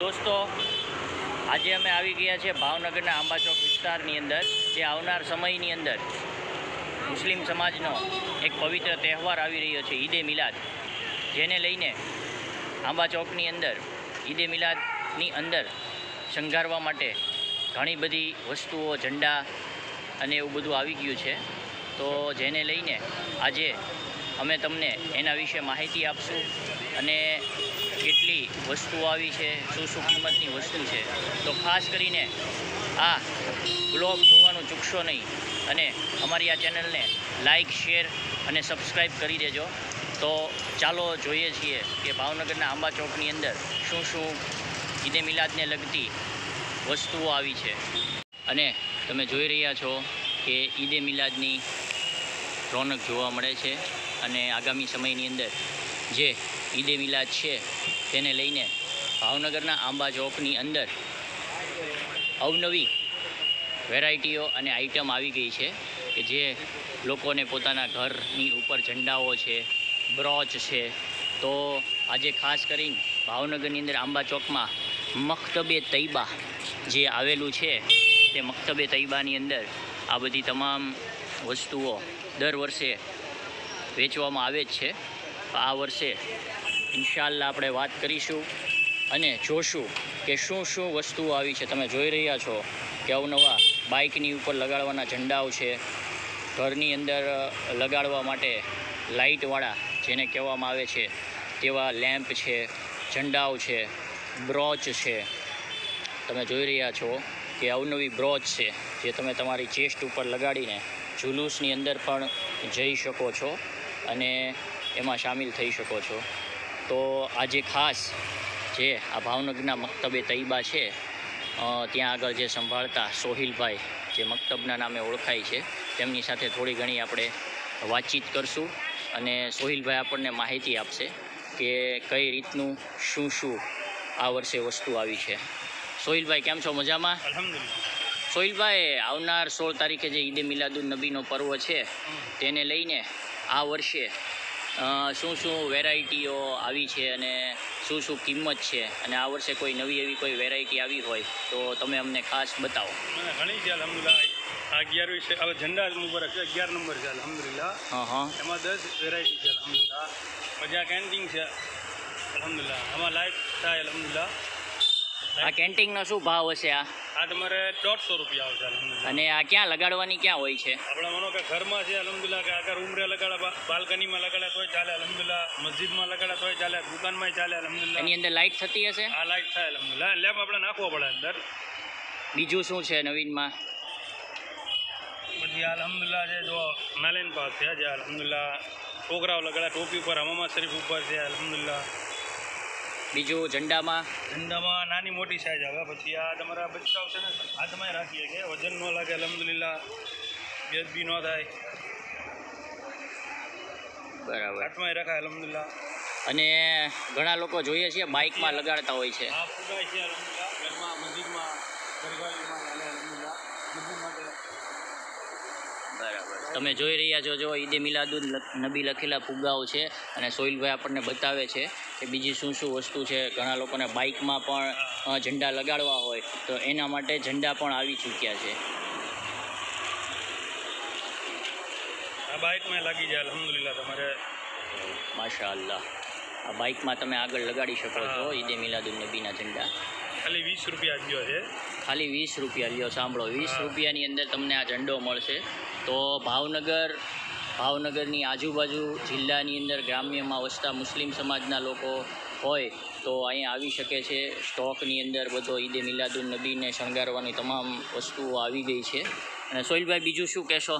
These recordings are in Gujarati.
દોસ્તો, આજે અમે આવી ગયા છે ભાવનગરના આંબા ચોક વિસ્તારની અંદર, જે આવનાર સમયની અંદર મુસ્લિમ સમાજનો એક પવિત્ર તહેવાર આવી રહ્યો છે, ઈદે મિલાદ. જેને લઈને આંબા ચોકની અંદર, ઈદે મિલાદની અંદર શણગારવા માટે ઘણી બધી વસ્તુઓ, ઝંડા અને એવું બધું આવી ગયું છે. તો જેને લઈને આજે અમે તમને એના વિશે માહિતી આપશું અને કેટલી વસ્તુઓ આવી છે, શું શું કિંમતની વસ્તુ છે. તો ખાસ કરીને આ બ્લોગ જોવાનું ચૂકશો નહીં અને અમારી આ ચેનલને લાઇક શેર અને સબસ્ક્રાઈબ કરી દેજો. તો ચાલો જોઈએ છીએ કે ભાવનગરના આંબા ચોકની અંદર શું શું ઈદે મિલાદને લગતી વસ્તુઓ આવી છે. અને તમે જોઈ રહ્યા છો કે ઈદે મિલાદની રોનક જોવા મળે છે અને આગામી સમયની અંદર જે ઈદે મિલાદ છે. તેને લઈને ભાવનગરના આંબા ચોકની અંદર અવનવી વેરાયટીઓ અને આઇટમ આવી ગઈ છે કે જે લોકોને પોતાના ઘરની ઉપર ઝંડાઓ છે, બ્રોચ છે. તો આજે ખાસ કરીને ભાવનગરની અંદર આંબા ચોકમાં મક્તબે તૈબા જે આવેલું છે, તે મક્તબે તૈબાની અંદર આ બધી તમામ વસ્તુઓ દર વર્ષે વેચવામાં આવે જ છે. આ વર્ષે ઇન્શાલ્લાહ આપણે વાત કરીશું અને જોશું કે શું શું વસ્તુઓ આવી છે. તમે જોઈ રહ્યા છો કે અવનવા બાઇકની ઉપર લગાડવાના ઝંડાઓ છે. ઘરની અંદર લગાડવા માટે લાઇટવાળા જેને કહેવામાં આવે છે, તેવા લેમ્પ છે, ઝંડાઓ છે, બ્રોચ છે. તમે જોઈ રહ્યા છો કે અવનવી બ્રોચ છે, જે તમે તમારી ચેસ્ટ ઉપર લગાડીને જુલુસની અંદર પણ જઈ શકો છો અને એમાં સામેલ થઈ શકો છો. તો આજે ખાસ જે આ ભાવનગરના મક્તબે તૈબા છે ત્યાં આગળ જે સંભાળતા સોહિલભાઈ જે મક્તબના નામે ઓળખાય છે તેમની સાથે થોડી ઘણી આપણે વાતચીત કરશું અને સોહિલભાઈ આપણને માહિતી આપશે કે કઈ રીતનું શું શું આ વર્ષે વસ્તુ આવી છે. સોહિલભાઈ કેમ છો? મજામાં? સોહિલભાઈ આવનાર સોળ તારીખે જે ઈદે મિલાદુન નબીનો પર્વ છે તેને લઈને આ વર્ષે શું શું વેરાયટીઓ આવી છે અને શું શું કિંમત છે? અને આ વર્ષે કોઈ નવી એવી કોઈ વેરાયટી આવી હોય તો તમે અમને ખાસ બતાવો. ઘણી છે અલહમદુલિલ્લાહ. આ અગિયારમી છે હવે ઝંડા મુબારક છે અગિયાર નંબર છે અલહમદુલિલ્લાહ. હા હા. એમાં દસ વેરાયટી છે અલહમદુલિલ્લાહ. મજા કેન્ટીન છે અલહમદુલિલ્લાહ. એમાં લાઇટ થાય અલહમદુલિલ્લાહ. આ કેન્ટીનનો શું ભાવ હશે આ? આ તમારે દોઢસો રૂપિયા આવશે અને આ ક્યાં લગાડવાની ક્યાં હોય છે? આપણે માનો કે ઘરમાં છે અલહમદુલિલ્લાહ કે આગળ ઉમરે લગાડા બાલ્કનીમાં લગાડ્યા તોય ચાલે અલહમદુલિલ્લાહ. મસ્જિદમાં લગાડ્યા તોય ચાલે દુકાનમાં ચાલે અલહમદુલિલ્લાહ. એની અંદર લાઇટ થતી હશે? આ લાઇટ થાય અલહમદુલિલ્લાહ. લેમ્પ આપણે નાખવો પડે અંદર. બીજું શું છે નવીનમાં? પછી અલહમદુલ્લા છે જો નાલેન પાક છે જે અલહમદુલ્લા છોકરાઓ લગાડ્યા ટોપી ઉપર હમામા શરીફ ઉપર છે અલહમદુલિલ્લાહ. બીજું ઝંડામાં? ધંધામાં નાની મોટી સાઈઝ આવે. પછી આ તમારા બચ્ચાઓ છે ને હાથમાં રાખીએ કે વજન ન લાગે અલહમદુલિલ્લાહ. બેદ બી ન થાય. બરાબર. હાથમાં રખાય અલહમદુલિલ્લાહ. અને ઘણા લોકો જોઈએ છીએ બાઇકમાં લગાડતા હોય છે. આ ફુગાય છે અલહમદુલિલ્લાહ. ઘરમાં મસ્જિદમાં દરગાહમાં ચાલે મસ્જિદ માટે. બરાબર. તમે જોઈ રહ્યા છો જો ઈદે મિલાદુન નબી લખેલા ફુગ્ગાઓ છે અને સોહિલભાઈ આપણને બતાવે છે. કે બીજી શું શું વસ્તુ છે? ઘણા લોકોને બાઇકમાં પણ ઝંડા લગાડવા હોય. તો એના માટે ઝંડા પણ આવી ચૂક્યા છે. આ બાઇકમાં લાગી જાય અલહમદુલિલ્લાહ તમારે. માશા અલ્લાહ આ બાઇકમાં તમે આગળ લગાડી શકો છો ઈદે મિલાદુન નબીના ઝંડા. ખાલી વીસ રૂપિયા લ્યો છે. ખાલી વીસ રૂપિયા લ્યો સાંભળો. વીસ રૂપિયાની અંદર તમને આ ઝંડો મળશે. તો ભાવનગર ભાવનગરની આજુબાજુ જિલ્લાની અંદર ગ્રામ્યમાં વસતા મુસ્લિમ સમાજના લોકો હોય તો અહીંયા આવી શકે છે. સ્ટોકની અંદર બધો ઈદે મિલાદુન નબીને શણગારવાની તમામ વસ્તુઓ આવી ગઈ છે. અને સોહિલભાઈ, બીજું શું કહેશો?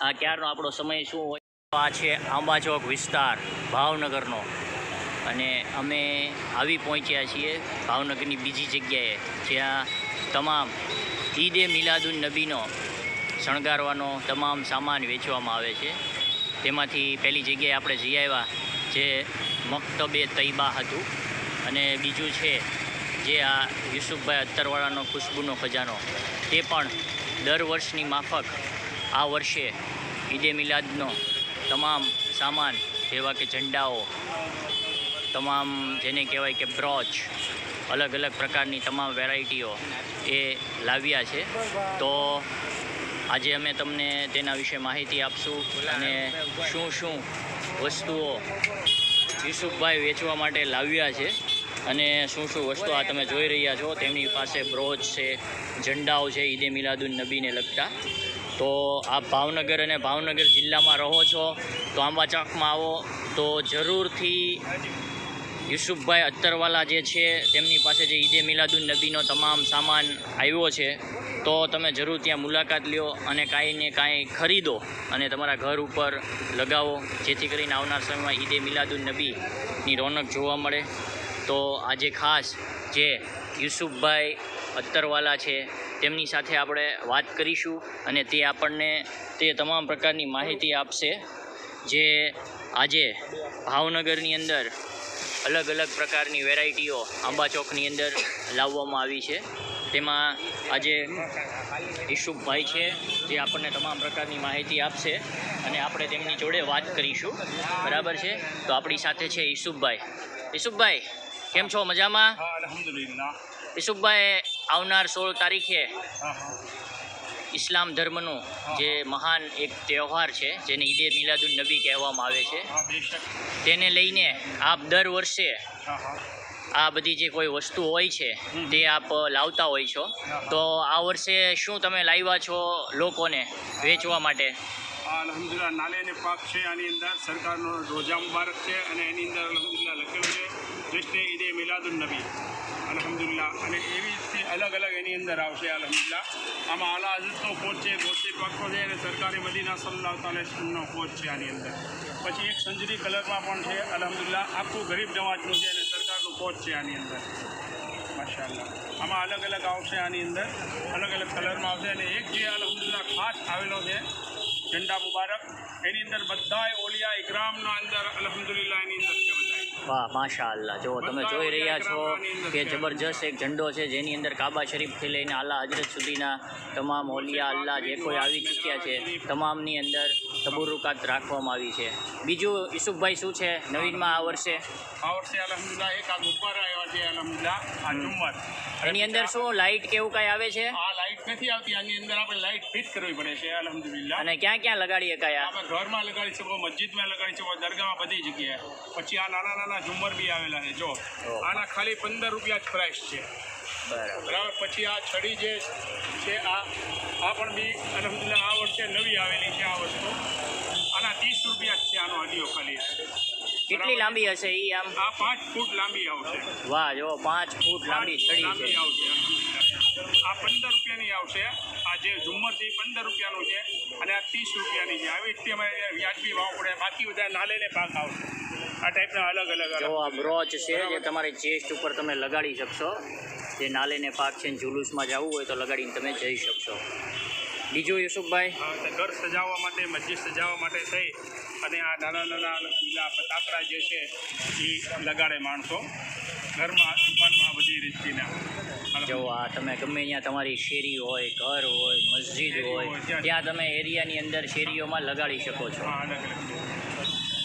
આ ક્યારનો આપણો સમય શું હોય? આ છે આંબા ચોક વિસ્તાર, ભાવનગરનો. અને અમે આવી પહોંચ્યા છીએ ભાવનગરની બીજી જગ્યાએ, જ્યાં તમામ ઈદે મિલાદુન નબીનો શણગારવાનો તમામ સામાન વેચવામાં આવે છે. તેમાંથી પહેલી જગ્યાએ આપણે જઈ આવ્યા, જે મક્તબે તૈબા હતું. અને બીજું છે જે આ યુસુફભાઈ અત્તરવાળાનો ખુશ્બુનો ખજાનો. તે પણ દર વર્ષની માફક આ વર્ષે ઈદે મિલાદનો તમામ સામાન, જેવા કે ઝંડાઓ, તમામ જેને કહેવાય કે બ્રોચ, અલગ અલગ પ્રકારની તમામ વેરાયટીઓ એ લાવ્યા છે. તો આજે અમે તમને તેના વિશે માહિતી આપશું અને શું શું વસ્તુઓ યુસુફભાઈ વેચવા માટે લાવ્યા છે અને શું શું વસ્તુ આ તમે જોઈ રહ્યા છો. તેમની પાસે બ્રોચ છે, ઝંડાઓ છે, ઈદે મિલાદુન નબીને લગતા. તો આપ ભાવનગર અને ભાવનગર જિલ્લામાં રહો છો, તો આંબા ચોકમાં આવો. તો જરૂરથી યુસુફભાઈ અત્તરવાલા જે છે, તેમની પાસે જે ઈદે મિલાદુન નબીનો તમામ સામાન આવ્યો છે તો તમે જરૂર ત્યાં મુલાકાત લ્યો અને કાંઈ ને કાંઈ ખરીદો અને તમારા ઘર ઉપર લગાવો. જેથી કરીને આવનાર સમયમાં ઈદે મિલાદુન નબીની રોનક જોવા મળે. તો આજે ખાસ જે યુસુફભાઈ અત્તરવાલા છે, તેમની સાથે આપણે વાત કરીશું અને તે આપણને તે તમામ પ્રકારની માહિતી આપશે. જે આજે ભાવનગરની અંદર અલગ અલગ પ્રકારની વેરાયટીઓ આંબા ચોકની અંદર લાવવામાં આવી છે. તેમાં આજે ઈશુફભાઈ છે જે આપણને તમામ પ્રકારની માહિતી આપશે અને આપણે તેમની જોડે વાત કરીશું. બરાબર છે? તો આપણી સાથે છે ઈશુફભાઈ ઈશુફભાઈ કેમ છો? મજામાં? હા આવનાર સોળ તારીખે ઇસ્લામ ધર્મનું જે મહાન એક તહેવાર છે જેને ઈદે મિલાદુન નબી કહેવામાં આવે છે. તેને લઈને આપ દર વર્ષે આ બધી જે કોઈ વસ્તુ હોય છે, તે આપ લાવતા હોય છો. તો આ વર્ષે શું તમે લાવ્યા છો લોકોને વેચવા માટે? આ અલહમદુલિલ્લાહ નાલે પાક છે, આની અંદર સરકારનો રોજા મુબારક છે અને એની અંદર અલહમદુલ્લા લખેલું છે જશ્ને ઈદે મિલાદુલ નબી. અલહમદુલ્લા અને એવી રીતે અલગ અલગ એની અંદર આવશે અલહમદુલ્લા આમાં આલા હજરતનો કોચ છે ગોસ્તી પાકો છે, અને સરકારી મદીના સલ્લાહ તાલેસનો કોચ છે આની અંદર. પછી એક સંજરી કલરમાં પણ છે અલહમદુલ્લા આખું ગરીબ નવાજનું છે અને કોચ છે આની અંદર. માશાલ્લાહ આમાં અલગ અલગ આવશે આની અંદર. અલગ અલગ કલરમાં આવશે અને એક જે અલહમદુલિલ્લાહ ખાસ આવેલો છે ઝંડા મુબારક. એની અંદર બધાય ઓલિયા ઇકરામના અંદર અલહમદુલિલ્લાહ એની અંદર છે વાહ માશા અલ્લાહ જો તમે જોઈ રહ્યા છો કે જબરજસ્ત એક ઝંડો છે જેની અંદર કાબા શરીફથી લઈને આલા હજરત સુધીના તમામ ઓલિયા અલ્લાહ જે કોઈ આવી ચૂક્યા છે તમામની અંદર તબુરુકાત રાખવામાં આવી છે. બીજું ઈસુફભાઈ શું છે? નવીનમાં આ વર્ષે? આ વર્ષે અલહમદુલિલ્લાહ એક આ ગુબ્બારા આવ્યા છે અલહમદુલિલ્લાહ. આ ઝુમ્મર એની અંદર શું લાઇટ કેવું કાંઈ આવે છે? આ નથી આવતી આની અંદર આપણે લાઇટ ફિટ કરવી પડે છે અલહમદુલિલ્લાહ. અને ક્યાં ક્યાં લગાડી શકાય આપણે ઘરમાં લગાડી શકો મસ્જિદમાં લગાડી શકો દરગાહમાં બધી જગ્યાએ. પછી આ નાના નાના ઝુમ્મર બી આવેલા છે જો. આના ખાલી પંદર રૂપિયા જ પ્રાઇસ છે. બરાબર. પછી આ છડી જે છે આ આ પણ બી અલહમદુલિલ્લાહ આ વર્ષે નવી આવેલી છે આ વસ્તુ. આના ત્રીસ રૂપિયા જ છે આનો હદીઓ ખાલી. કેટલી લાંબી હશે એ આમ? આ પાંચ ફૂટ લાંબી આવશે. વાહ જો પાંચ ફૂટ લાંબી છડી છે. આવશે. આ પંદર રૂપિયાની આવશે. આ જે ઝુમ્મર છે એ પંદર રૂપિયાનું છે અને આ ત્રીસ રૂપિયાની છે. આવી રીતે અમારે વ્યાજબી ભાવ પડે. બાકી બધા નાલે ને પાક આવશે. આ ટાઈપના અલગ અલગ જો આ બ્રોચ છે જે તમારી ચેસ્ટ ઉપર તમે લગાડી શકશો જે નાલે ને પાક છે ને જુલુસમાં જવું હોય તો લગાડીને તમે જઈ શકશો. બીજું યુસુફભાઈ? ઘર સજાવવા માટે મસ્જિદ સજાવવા માટે થઈ અને આ નાના નાના પીલા પતાકડા જે છે એ લગાડે માણસો. ઘરમાં દુકાનમાં બધી રીતના જો આ તમે ગમે ત્યાં તમારી શેરી હોય ઘર હોય મસ્જિદ હોય ત્યાં તમે એરિયાની અંદર શેરીઓમાં લગાડી શકો છો.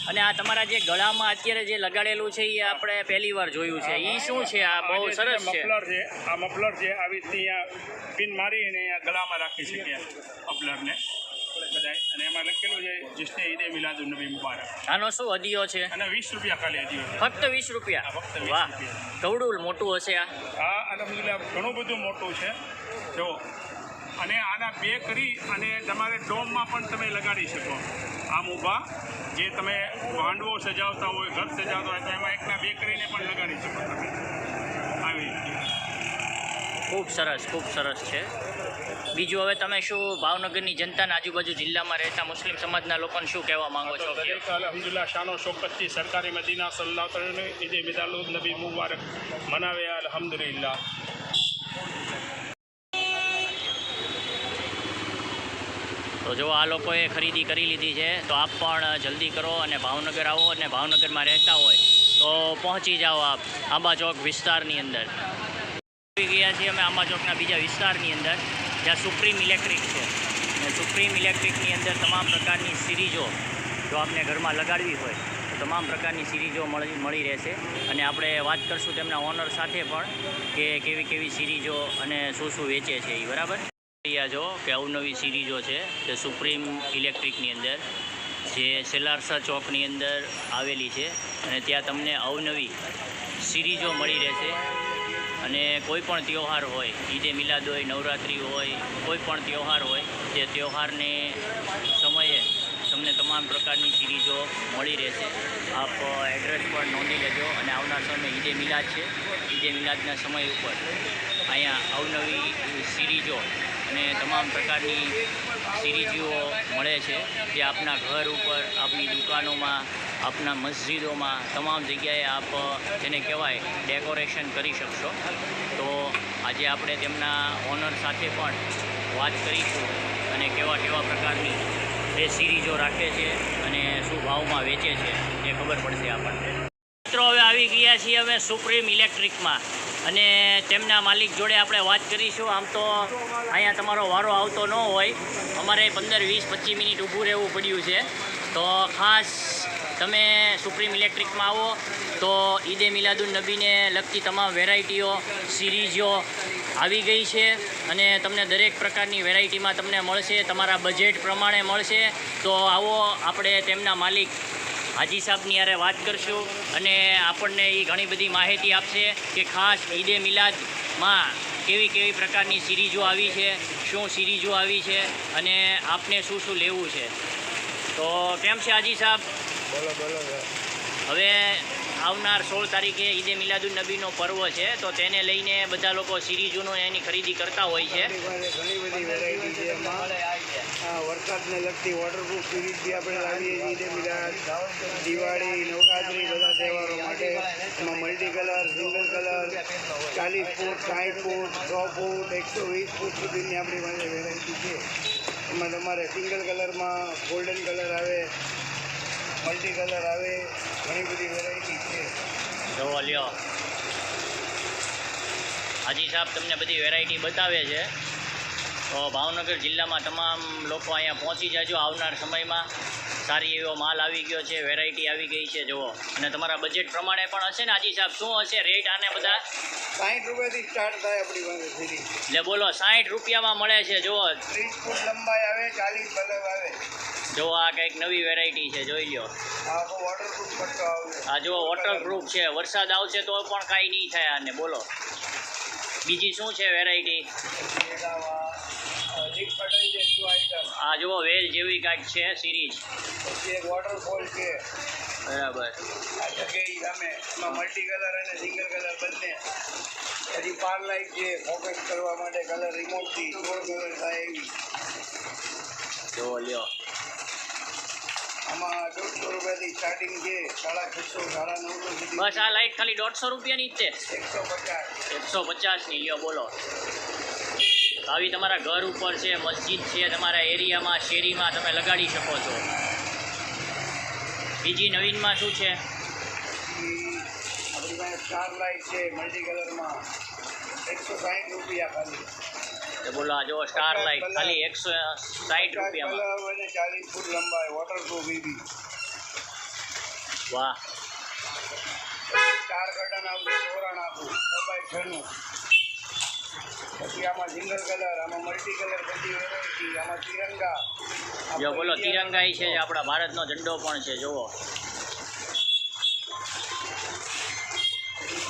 અને આ તમારા જે ગળામાં અત્યારે જે લગાડેલું છે એ આપણે પહેલી વાર જોયું છે. એ શું છે? આ બહુ સરસ છે. મફલર છે આ મફલર છે આવી રીતે અહીંયા પિન મારીને ગળામાં રાખી શકીએ મફલરને. બધાય અને એમાં લખેલું છે જિસને ઈદે મિલાદુન નબી મુબારક. આનો શું હદિયો છે? અને વીસ રૂપિયા ખાલી છે. ફક્ત વીસ રૂપિયા? ફક્ત 20 વાહ. કવડું મોટું હશે આ. આ અલહમદુલિલ્લાહ ઘણું બધું મોટું છે. જો અને આના બે કરી અને તમારે ડોમમાં પણ તમે લગાડી શકો. આમ ઊભા જે તમે ભાંડવો સજાવતા હોય ઘર સજાવતા હોય તો એમાં એકના બે કરીને પણ લગાડી શકો તમે. આવી ખૂબ સરસ ખૂબ સરસ છે. બીજું હવે તમે શું ભાવનગરની જનતાના આજુબાજુ જિલ્લામાં રહેતા મુસ્લિમ સમાજના લોકોને શું કહેવા માંગો છો? દરેક અલહમદુલિલ્લાહ શાનો શોકતથી સરકારી મદીના સલ્લાહ તરીને ઈદે મિદાલુદ નબી મુબારક મનાવે અલહમદુલિલ્લા તો જો આ લોકોએ ખરીદી કરી લીધી છે તો આપ પણ જલ્દી કરો અને ભાવનગર આવો અને ભાવનગરમાં રહેતા હોય તો પહોંચી જાઓ આપ આંબા ચોક વિસ્તારની અંદર. ગયા છીએ અમે આંબા ચોકના બીજા વિસ્તારની અંદર. જ્યાં સુપ્રીમ ઇલેક્ટ્રિક છે. અને સુપ્રીમ ઇલેક્ટ્રિકની અંદર તમામ પ્રકારની સિરીજો જો આપને ઘરમાં લગાડવી હોય, તો તમામ પ્રકારની સિરીજો મળી મળી રહેશે. અને આપણે વાત કરશું તેમના ઓનર સાથે પણ કે કેવી કેવી સિરીઝો અને શું શું વેચે છે એ બરાબર? રહ્યા જો કે અવનવી સિરીજો છે જે સુપ્રીમ ઇલેક્ટ્રિકની અંદર, જે સેલારસા ચોકની અંદર આવેલી છે. અને ત્યાં તમને અવનવી સિરીજો મળી રહેશે. અને કોઈ પણ તહેવાર હોય, ઈદે મિલાદ હોય, નવરાત્રિ હોય, કોઈ પણ તહેવાર હોય તે તહેવારને સમયે તમને તમામ પ્રકારની સિરીઝો મળી રહેશે. આપ એડ્રેસ પર નોંધી લેજો અને આવનાર સમય ઈદે મિલાદ છે. ઈદે મિલાદના સમય ઉપર અહીંયા અવનવી સિરીઝો અને તમામ પ્રકારની સિરીઝો મળે છે. જે આપના ઘર ઉપર, આપની દુકાનોમાં આપના મસ્જિદોમાં તમામ જગ્યાએ આપ જેને કહેવાય, ડેકોરેશન કરી શકશો. તો આજે આપણે તેમના ઓનર સાથે પણ વાત કરીશું અને કેવા કેવા પ્રકારની એ સિરીઝો રાખે છે અને શું ભાવમાં વેચે છે એ ખબર પડશે આપણને. મિત્રો, હવે આવી ગયા છીએ અમે સુપ્રીમ ઇલેક્ટ્રિકમાં અને તેમના માલિક જોડે આપણે વાત કરીશું. આમ તો અહીંયા તમારો વારો આવતો ન હોય. અમારે પંદર વીસ પચીસ મિનિટ ઊભું રહેવું પડ્યું છે. તો ખાસ તમે સુપ્રીમ ઇલેક્ટ્રિકમાં આવો તો ઈદે મિલાદુન નબીને લગતી તમામ વેરાયટીઓ, સિરીઝો આવી ગઈ છે અને તમને દરેક પ્રકારની વેરાયટીમાં તમને મળશે, તમારા બજેટ પ્રમાણે મળશે. તો આવો આપણે તેમના માલિક હાજી સાહેબની યારે વાત કરશું અને આપણને એ ઘણી બધી માહિતી આપશે કે ખાસ ઈદે મિલાદમાં કેવી કેવી પ્રકારની સિરીઝો આવી છે, શું સિરીઝો આવી છે અને આપને શું શું લેવું છે. તો કેમ છે હાજી સાહેબ? બોલો બોલો હવે આવનાર સોળ તારીખે ઈદે મિલાદુલ નબીનો પર્વ છે તો તેને લઈને બધા લોકો સિરીઝોનો એની ખરીદી કરતા હોય છે. ઘણી બધી વેરાયટી છે એમાં. વરસાદને લગતી વોટરપ્રૂફ સિરીઝ બી આપણે લાવીએ છીએ ઈદે મિલાદ દિવાળી નવરાત્રી બધા તહેવારો માટે એમાં મલ્ટી કલર સિંગલ કલર ચાલીસ ફૂટ સાઠ ફૂટ સો ફૂટ એકસો વીસ ફૂટ સુધીની આપણી પાસે વેરાયટી છે. એમાં તમારે સિંગલ કલરમાં ગોલ્ડન કલર આવે મલ્ટી કલર આવે ઘણી બધી વેરાયટી છે. જોવો લ્યો. હાજી સાહેબ તમને બધી વેરાયટી બતાવે છે. તો ભાવનગર જિલ્લામાં તમામ લોકો અહીંયા પહોંચી જાજો આવનાર સમયમાં. સારી એવો માલ આવી ગયો છે વેરાયટી આવી ગઈ છે જુઓ અને તમારા બજેટ પ્રમાણે પણ હશે ને હાજી સાહેબ શું હશે રેટ આને બધા? સાઠ રૂપિયાથી સ્ટાર્ટ થાય આપણી પાસે એટલે બોલો સાઠ રૂપિયામાં મળે છે જુઓ ત્રીસ ફૂટ લંબાઈ આવે ચાલીસ બલબ આવે. જુઓ આ કંઈક નવી વેરાયટી છે જોઈ લ્યો. આ જો વોટરપ્રૂફ છે. વરસાદ આવશે તો પણ કાંઈ નહીં થાય આને બોલો. બીજી શું છે વેરાયટી આ જુઓ વેલ જેવી કાંઈક છે સિરીઝ વોટરફોલ છે. બરાબર. મલ્ટી કલર અને સિંગલ કલર બંને. પછી પાર લાઈટ છે ફોકસ કરવા માટે કલર રિમોટથી કલર થાય એવી. જુઓ લ્યો. આમાં દોઢસો રૂપિયાથી સ્ટાર્ટિંગ છે. સાડા છસો સાડા નવસો સુધી. બસ આ લાઈટ ખાલી દોઢસો રૂપિયાની જ છે. એકસો પચાસ. એકસો પચાસની લ્યો બોલો. આવી તમારા ઘર ઉપર છે મસ્જિદ છે તમારા એરિયામાં શેરીમાં તમે લગાડી શકો છો. બીજી નવીનમાં શું છે? આપણી પાસે સ્ટાર લાઈટ છે મલ્ટી કલરમાં એકસો સાઠ રૂપિયા ખાલી. બોલો આ જો સ્ટાર લાઇટ ખાલી એકસો સાઠ રૂપિયામાં. ચાલીસ ફૂટ લંબાઈ વોટરપ્રૂફ એવી વાહ. સ્ટાર કર્ટન આવશે તોરણ આપું છ છનું. પછી આમાં સિંગલ કલર આમાં મલ્ટી કલર બધી વેરાયટી આમાં તિરંગા. જો બોલો તિરંગાઈ છે આપણા ભારતનો ઝંડો પણ છે જુઓ.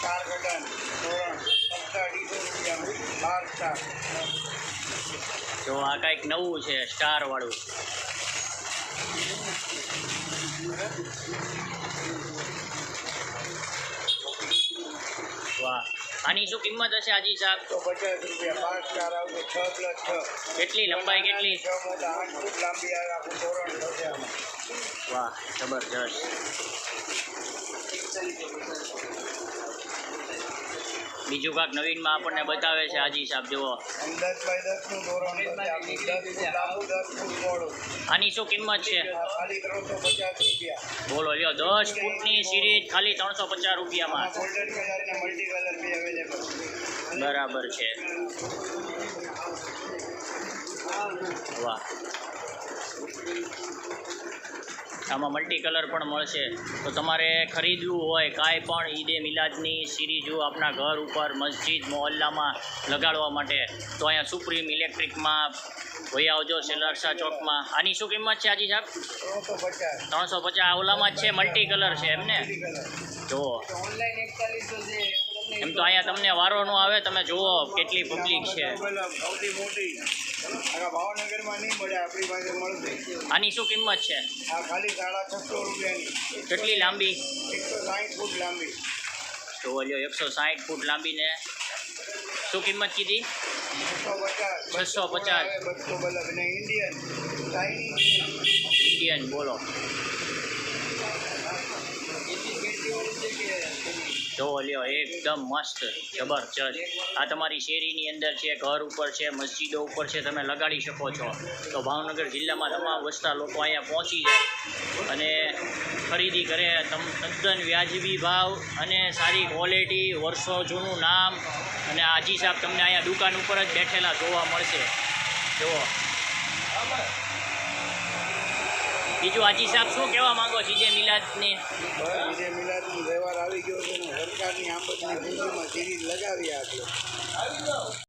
તોરણ રૂપિયાનું બાર સ્ટાર જો આ કંઈક નવું છે સ્ટાર વાળું. વાહ. આની શું કિંમત હશે આજી સાહેબ? તો પચાસ રૂપિયા પાંચ સ્ટાર આવશે છ પ્લસ છ. કેટલી લંબાઈ કેટલી? છ મોટા આઠ ફૂટ લાંબી આવે આખું તોરણ થશે આમાં. વાહ જબરજસ્ત. બીજું કાંક નવીનમાં આપણને બતાવે છે, હાજી સાહેબ, જુઓ. આની શું કિંમત છે? બોલો, લ્યો, દસ ફૂટની સિરીઝ ખાલી ત્રણસો પચાસ રૂપિયામાં. બરાબર છે. વાહ. આમાં મલ્ટી કલર પણ મળશે. તો તમારે ખરીદવું હોય, કાંઈ પણ ઈદે મિલાદની સિરીજો આપના ઘર ઉપર મસ્જિદ, મોહલ્લામાં લગાડવા માટે, તો અહીંયા સુપ્રીમ ઇલેક્ટ્રિકમાં ભાઈ આવજો સેલરસા ચોકમાં. આની શું કિંમત છે આજી સાહેબ? ત્રણસો પચાસ. ઓલામાં જ છે મલ્ટી કલર છે, એમને? છે એમ તો અહીંયા તમને વારો ન આવે, તમે જુઓ કેટલી પબ્લિક છે. આખા ભાવનગરમાં નહીં મળે આપણી પાસે મળશે. આની શું કિંમત છે? આ ખાલી સાડા છસો રૂપિયાની. કેટલી લાંબી? એકસો સાઠ ફૂટ લાંબી. જોવા લ્યો એકસો સાહીઠ ફૂટ લાંબીને. શું કિંમત કીધી? બસો પચાસ. બસો પચાસ. ઇન્ડિયન ઇન્ડિયન બોલો. જોવો લ્યો, એકદમ મસ્ત, જબરજસ્ત. આ તમારી શેરીની અંદર છે, ઘર ઉપર છે, મસ્જિદો ઉપર છે, તમે લગાડી શકો છો. તો ભાવનગર જિલ્લામાં તમામ વસતા લોકો અહીંયા પહોંચી જાય. અને ખરીદી કરે. તમ, તદ્દન વ્યાજબી ભાવ અને સારી ક્વોલિટી વર્ષો જૂનું નામ. અને આજી સાહેબ તમને અહીંયા દુકાન ઉપર જ બેઠેલા જોવા મળશે. જુઓ. બીજું હાજી સાહેબ શું કહેવા માંગો ઈદે મિલાદની? ઈદે મિલાદનો તહેવાર આવી ગયો છે સરકારની આમદની પૂંજીમાં સિરીઝ લગાવી આપી